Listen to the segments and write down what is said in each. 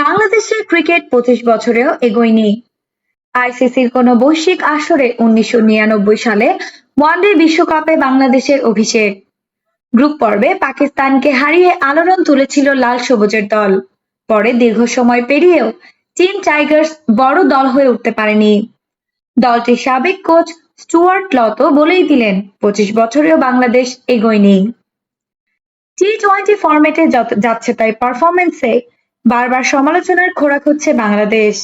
বাংলাদেশের ক্রিকেট পঁচিশ বছরেও এগোয়নি। আইসিসির কোন বৈশ্বিক আসরে উনিশশো নিরানব্বই সালে ওয়ানডে বিশ্বকাপে বাংলাদেশের অভিষেক। গ্রুপ পর্বে পাকিস্তানকে হারিয়ে আলোড়ন তুলেছিল লাল সবুজের দল। পরে দীর্ঘ সময় পেরিয়েও চীন টাইগার্স বড় দল হয়ে উঠতে পারেনি। দলটির সাবেক কোচ স্টুয়ার্ট লত বলেই দিলেন, পঁচিশ বছরেও বাংলাদেশ এগোয়নি। টি টোয়েন্টি ফরম্যাটে যাচ্ছে তাই পারফরমেন্সে বারবার সমালোচনার খোরাক হচ্ছে বাংলাদেশ।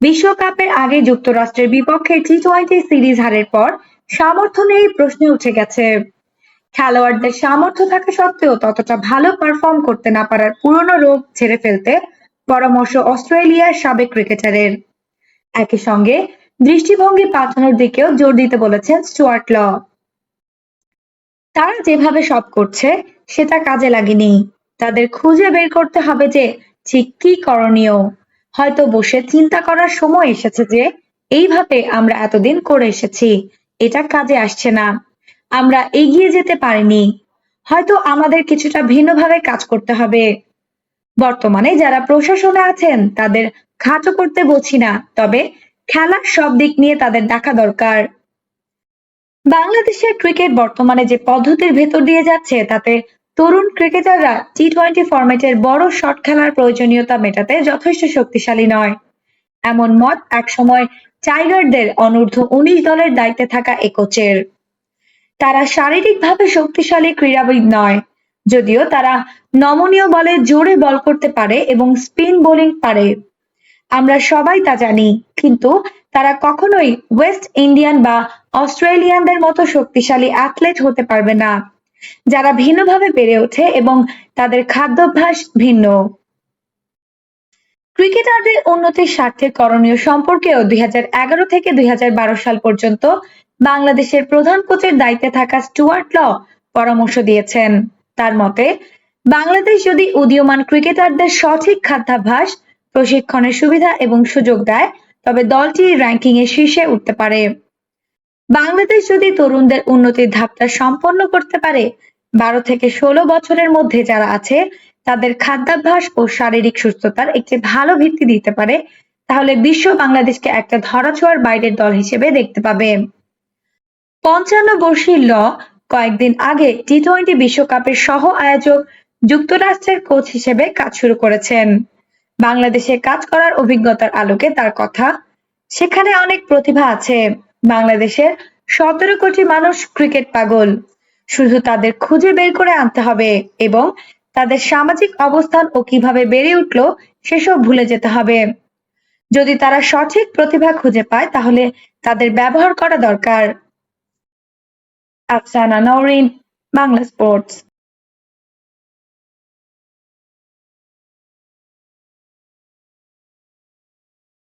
বিশ্বকাপের আগে যুক্তরাষ্ট্রের বিপক্ষে টি টোয়েন্টি সিরিজ হারের পর সামর্থ্য নিয়েই প্রশ্নে উঠে গেছে। খেলোয়াড়দের সামর্থ্য থাকা সত্ত্বেও ততটা ভালো পারফর্ম করতে না পারার পুরনো রোগ ছেড়ে ফেলতে পরামর্শ অস্ট্রেলিয়ার সাবেক ক্রিকেটারের একই সঙ্গে দৃষ্টিভঙ্গি পাল্টানোর দিকেও জোর দিতে বলেছেন স্টুয়ার্ট ল। তারা যেভাবে সব করছে, সেটা কাজে লাগেনি। তাদের খুঁজে বের করতে হবে যে, ঠিক কি করণীয়? হয়তো বসে চিন্তা করার সময় এসেছে যে, এইভাবে আমরা এতদিন করে এসেছি, এটা কাজে আসছে না। আমরা এগিয়ে যেতে পারিনি। হয়তো আমাদের কিছুটা ভিন্নভাবে কাজ করতে হবে। বর্তমানে যারা প্রশাসনে আছেন, তাদের খাটো করতে বলছি না, তবে খেলার সব দিক নিয়ে তাদের দেখা দরকার। বাংলাদেশের ক্রিকেট বর্তমানে যে পদ্ধতির ভেতর দিয়ে যাচ্ছে, তাতে তরুণ ক্রিকেটাররা টি টোয়েন্টি ফরম্যাটের বড় শট খেলার প্রয়োজনীয়তা মেটাতে যথেষ্ট শক্তিশালী নয়। এমন মত একসময় টাইগারদের অনূর্ধ্ব উনিশ দলের দায়িত্বে থাকা এ কোচের। তারা শারীরিকভাবে শক্তিশালী ক্রীড়াবিদ নয়, যদিও তারা নমনীয় বলে জোরে বল করতে পারে এবং স্পিন বোলিং পারে। আমরা সবাই তা জানি, কিন্তু তারা কখনোই ওয়েস্ট ইন্ডিয়ান বা অস্ট্রেলিয়ানদের মতো শক্তিশালী অ্যাথলেট হতে পারবে না। যারা ভিন্নভাবে বেড়ে ওঠে এবং তাদের খাদ্যাভ্যাস ভিন্ন। ক্রিকেটারদের উন্নতির স্বার্থে করণীয় সম্পর্কেও দুই থেকে দুই সাল পর্যন্ত বাংলাদেশের প্রধান কোচের দায়িত্বে থাকা স্টুয়ার্ট ল পরামর্শ দিয়েছেন। তার মতে, বাংলাদেশ যদি উদীয়মান ক্রিকেটারদের সঠিক খাদ্যাভ্যাস, প্রশিক্ষণের সুবিধা এবং সুযোগ দেয়, তবে দলটি র্যাঙ্কিং শীর্ষে উঠতে পারে। বাংলাদেশ যদি তরুণদের উন্নতির ধাপটা সম্পন্ন করতে পারে, বারো থেকে ষোলো বছরের মধ্যে যারা আছে, তাদের খাদ্যাভ্যাস ও শারীরিক সুস্থতার একটি ভালো ভিত্তি দিতে পারে, তাহলে বিশ্ব বাংলাদেশকে একটা ধরাছোঁয়ার বাইরের দল হিসেবে দেখতে পাবে। পঞ্চান্ন বর্ষী ল, কয়েকদিন আগে টি টোয়েন্টি বিশ্বকাপের সহ আয়োজক যুক্তরাষ্ট্রের কোচ হিসেবে কাজ শুরু করেছেন। বাংলাদেশে কাজ করার অভিজ্ঞতার আলোকে তার কথা, সেখানে অনেক প্রতিভা আছে। বাংলাদেশের সতেরো কোটি মানুষ ক্রিকেট পাগল। শুধু তাদের খুঁজে বের করে আনতে হবে এবং তাদের সামাজিক অবস্থান ও কীভাবে বেড়ে উঠল সেসব ভুলে যেতে হবে। যদি তারা সঠিক প্রতিভা খুঁজে পায়, তাহলে তাদের ব্যবহার করা দরকার। আফসানা নওরিন, বাংলা স্পোর্টস।